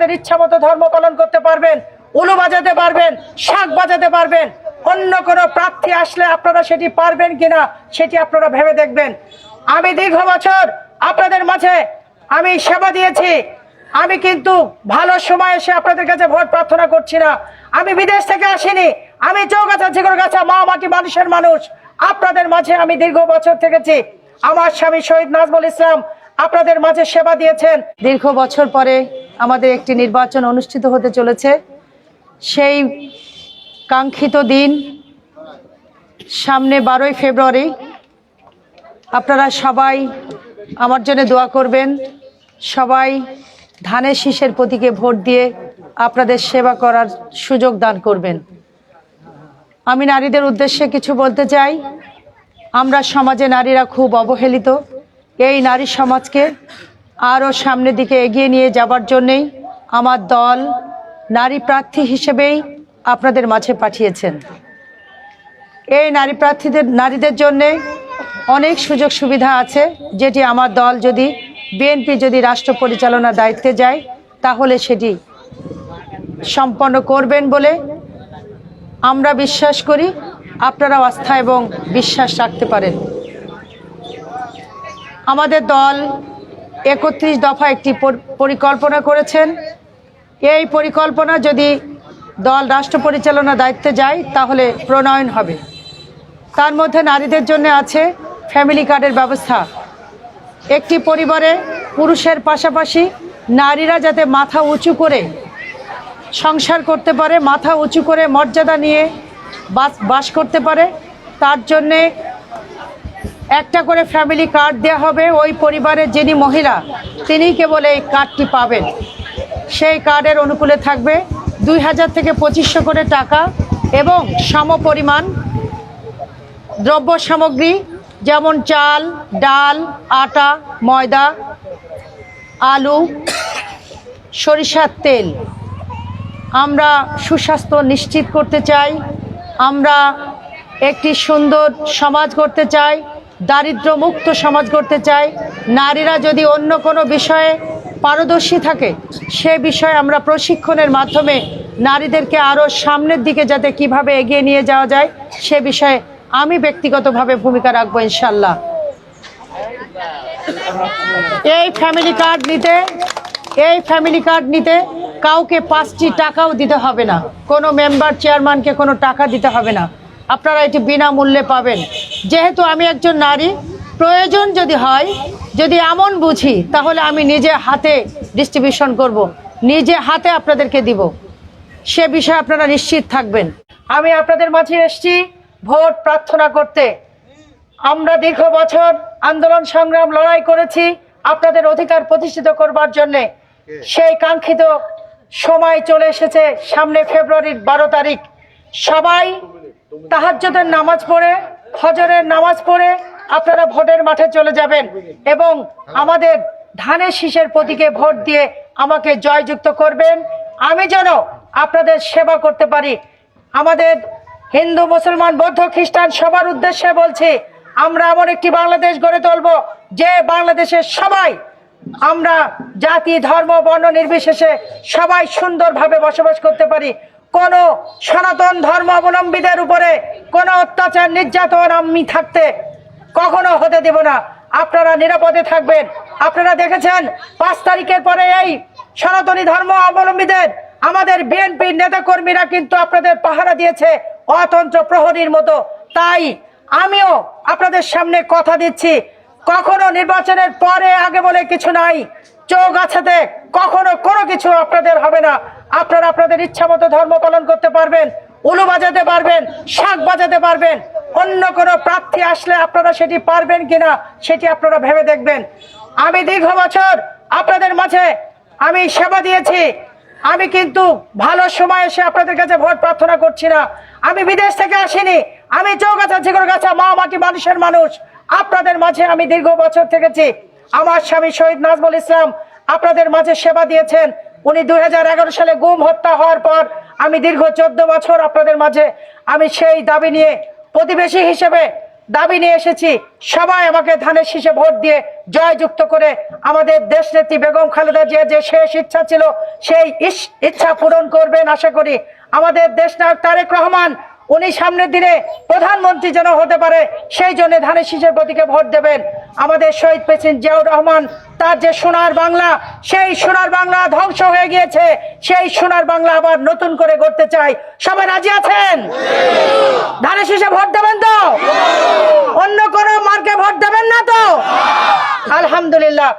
আপনাদের ইচ্ছা মতো ধর্ম পালন করতে পারবেন, উলু বাজাতে পারবেন, শাক বাজাতে পারবেন, অন্য কোনো প্রার্থী আসলে আপনারা সেটি পারবেন কিনা সেটি আপনারা ভেবে দেখবেন। আমি দীর্ঘ বছর আপনাদের মাঝে আমি সেবা দিয়েছি। আমি কিন্তু ভালো সময় এসে আপনাদের কাছে ভোট প্রার্থনা করছি না। আমি বিদেশ থেকে আসিনি। আমি চৌগাছা গাছা মা মাটি মানুষের মানুষ। আপনাদের মাঝে আমি দীর্ঘ বছর থেকেছি। আমার স্বামী শহীদ নাজমুল ইসলাম আপনাদের মাঝে সেবা দিয়েছেন। দীর্ঘ বছর পরে আমাদের একটি নির্বাচন অনুষ্ঠিত হতে চলেছে। সেই কাঙ্ক্ষিত দিন সামনে বারোই ফেব্রুয়ারি। আপনারা সবাই আমার জন্য দোয়া করবেন। সবাই ধানের শীষের প্রতীকে ভোট দিয়ে আপনাদের সেবা করার সুযোগ দান করবেন। আমি নারীদের উদ্দেশ্যে কিছু বলতে চাই। আমরা সমাজে নারীরা খুব অবহেলিত। এই নারী সমাজকে আরও সামনের দিকে এগিয়ে নিয়ে যাবার জন্যেই আমার দল নারী প্রার্থী হিসেবেই আপনাদের মাঝে পাঠিয়েছেন। এই নারী প্রার্থীদের, নারীদের জন্যে অনেক সুযোগ সুবিধা আছে, যেটি আমার দল যদি বিএনপি যদি রাষ্ট্র পরিচালনার দায়িত্বে যায়, তাহলে সেটি সম্পন্ন করবেন বলে আমরা বিশ্বাস করি। আপনারাও আস্থা এবং বিশ্বাস রাখতে পারেন। আমাদের দল একত্রিশ দফা একটি পরিকল্পনা করেছেন। এই পরিকল্পনা যদি দল রাষ্ট্র পরিচালনা দায়িত্বে যায়, তাহলে প্রণয়ন হবে। তার মধ্যে নারীদের জন্য আছে ফ্যামিলি কার্ডের ব্যবস্থা। একটি পরিবারে পুরুষের পাশাপাশি নারীরা যাতে মাথা উঁচু করে সংসার করতে পারে, মাথা উঁচু করে মর্যাদা নিয়ে বাস বাস করতে পারে, তার জন্যে একটা করে ফ্যামিলি কার্ড দেওয়া হবে, ওই পরিবারের যিনি মহিলা তিনি কেবল এই কার্ডটি পাবেন। সেই কার্ডের অনুকূলে থাকবে দুই হাজার থেকে পঁচিশশো করে টাকা এবং সমপরিমাণ দ্রব্য সামগ্রী, যেমন চাল, ডাল, আটা, ময়দা, আলু, সরিষার তেল। আমরা সুস্বাস্থ্য নিশ্চিত করতে চাই, আমরা একটি সুন্দর সমাজ করতে চাই দারিদ্র্যমুক্ত সমাজ করতে চাই নারীরা যদি অন্য কোনো বিষয়ে পারদর্শী থাকে, সে বিষয়ে আমরা প্রশিক্ষণের মাধ্যমে নারীদেরকে আরও সামনের দিকে যাতে কীভাবে এগিয়ে নিয়ে যাওয়া যায়, সে বিষয়ে আমি ব্যক্তিগতভাবে ভূমিকা রাখব ইনশাল্লাহ এই ফ্যামিলি কার্ড নিতে, এই ফ্যামিলি কার্ড নিতে কাউকে পাঁচটি টাকাও দিতে হবে না। কোনো মেম্বার, চেয়ারম্যানকে কোনো টাকা দিতে হবে না। আপনারা এটি বিনামূল্যে পাবেন। যেহেতু আমি একজন নারী, প্রয়োজন যদি হয়, যদি এমন বুঝি, তাহলে আমি নিজে হাতে ডিস্ট্রিবিউশন করব। নিজে হাতে আপনাদেরকে দিব। সে বিষয়ে আপনারা নিশ্চিত থাকবেন। আমি আপনাদের মাঝে এসেছি ভোট প্রার্থনা করতে। আমরা দীর্ঘ বছর আন্দোলন, সংগ্রাম, লড়াই করেছি আপনাদের অধিকার প্রতিষ্ঠিত করবার জন্য। সেই কাঙ্ক্ষিত সময় চলে এসেছে সামনে ফেব্রুয়ারির বারো তারিখ। সবাই তাহাজ্জুদের নামাজ পড়ে, ফজরের নামাজ পড়ে আপনারা ভোটের মাঠে চলে যাবেন এবং আমাদের ধানের শীষের প্রতীকে ভোট দিয়ে আমাকে জয়যুক্ত করবেন। আমি যেন আপনাদের সেবা করতে পারি। আমাদের হিন্দু, মুসলমান, বৌদ্ধ, খ্রিস্টান সবার উদ্দেশ্যে বলছি, আমরা এমন একটি বাংলাদেশ গড়ে তুলব যে বাংলাদেশের সবাই, আমরা জাতি, ধর্ম, বর্ণ নির্বিশেষে সবাই সুন্দরভাবে বসবাস করতে পারি। কোন সনাতন ধর্ম অবলম্বীদের উপরে কোনো অত্যাচার, নির্যাতন আমি থাকতে কখনো হতে দেব না। আপনারা নিরাপদে থাকবেন। আপনারা দেখেছেন, পাঁচ তারিখের পরে এই সনাতনী ধর্ম অবলম্বীদের, আমাদের বিএনপির নেতাকর্মীরা কিন্তু আপনাদের পাহারা দিয়েছে অতন্ত্র প্রহরীর মতো। তাই আমিও আপনাদের সামনে কথা দিচ্ছি। কখনো নির্বাচনের পরে আগে বলে কিছু নাই। চোখ আছাতে কখনো কোনো কিছু আপনাদের হবে না। আপনারা আপনাদের ইচ্ছা মতো ধর্ম পালন করতে পারবেন, উলু বাজাতে পারবেন, শাক বাজাতে পারবেন, অন্য কোনো প্রার্থী আসলে আপনারা সেটি পারবেন কিনা সেটি আপনারা ভেবে দেখবেন। আমি দীর্ঘ বছর আপনাদের মাঝে আমি সেবা দিয়েছি। আমি কিন্তু ভালো সময় এসে আপনাদের কাছে ভোট প্রার্থনা করছি না। আমি বিদেশ থেকে আসিনি। আমি চৌগাছা গাছা মা মাটি মানুষের মানুষ। আপনাদের মাঝে আমি দীর্ঘ বছর থেকেছি। আমার স্বামী শহীদ নাজমুল ইসলাম আপনাদের মাঝে সেবা দিয়েছেন। উনি দু হাজার এগারো সালে গুম হত্যা হওয়ার পর আমি দীর্ঘ চোদ্দ বছর আপনাদের মাঝে আমি সেই দাবি নিয়ে প্রতিবেশী হিসেবে দাবি নিয়ে এসেছি। সবাই আমাকে ধানের শীষে ভোট দিয়ে জয়যুক্ত করে আমাদের দেশ দেশনেত্রী বেগম খালেদা জিয়া যে শেষ ইচ্ছা ছিল, সেই ইচ্ছা পূরণ করবেন আশা করি। আমাদের দেশ নায়ক তারেক রহমান, উনি সামনের দিনে প্রধানমন্ত্রী যেন হতে পারে, সেই জন্য ধানের শীষের প্রতীকে ভোট দেবেন। আমাদের শহীদ প্রেসিডেন্ট জিয়াউর রহমান, তার যে সোনার বাংলা, সেই সোনার বাংলা ধ্বংস হয়ে গিয়েছে। সেই সোনার বাংলা আবার নতুন করে গড়তে চাই। সবাই রাজি আছেন? ধানের শেষে ভোট দেবেন তো? অন্য কোনো মার্কে ভোট দেবেন না তো? আলহামদুলিল্লাহ।